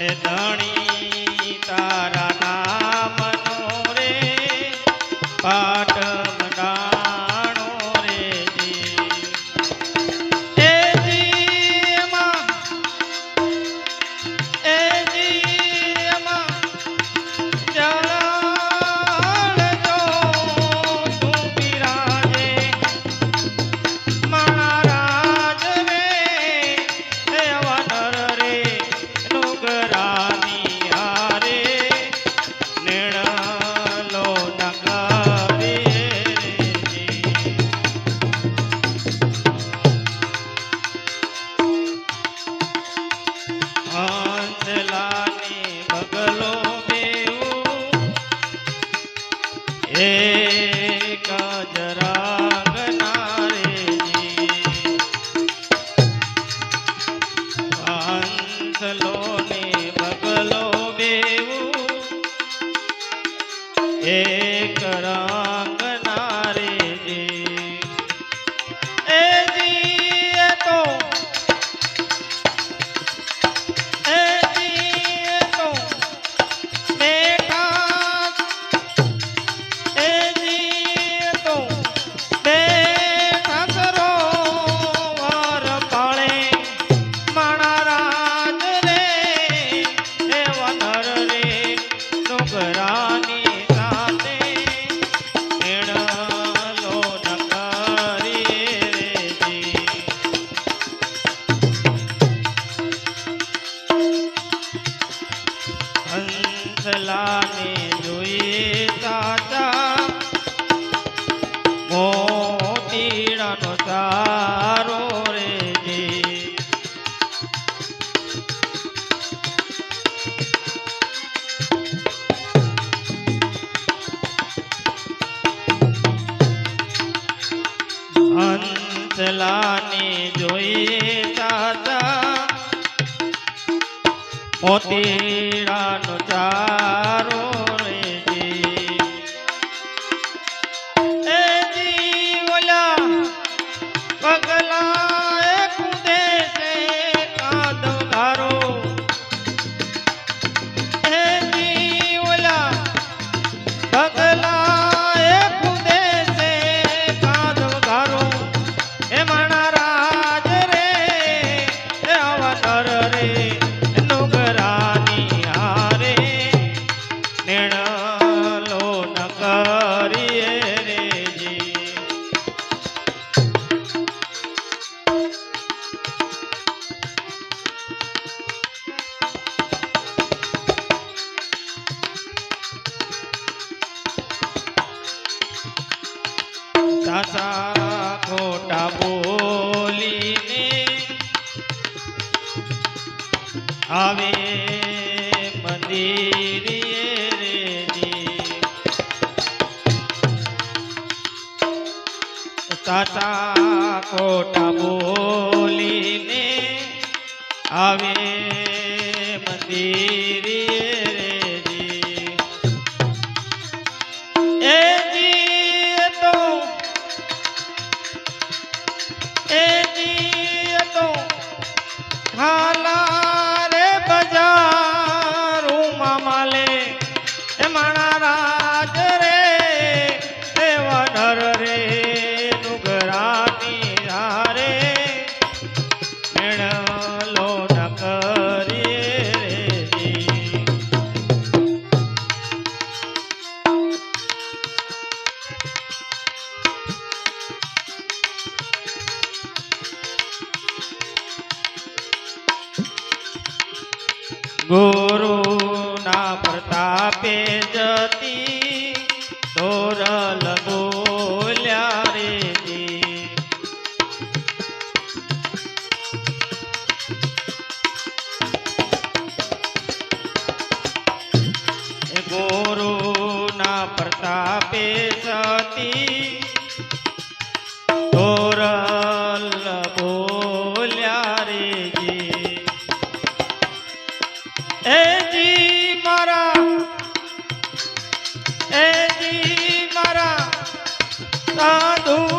છે ધણી તારા আসলামে મોતીરાનો ચારો સાસા ખોટા બોલીને આવે મંદિરે રેજી સાસા ખોટા બોલીને આવે મંદિર गुरु ना प्रतापे जग ಸಾಧು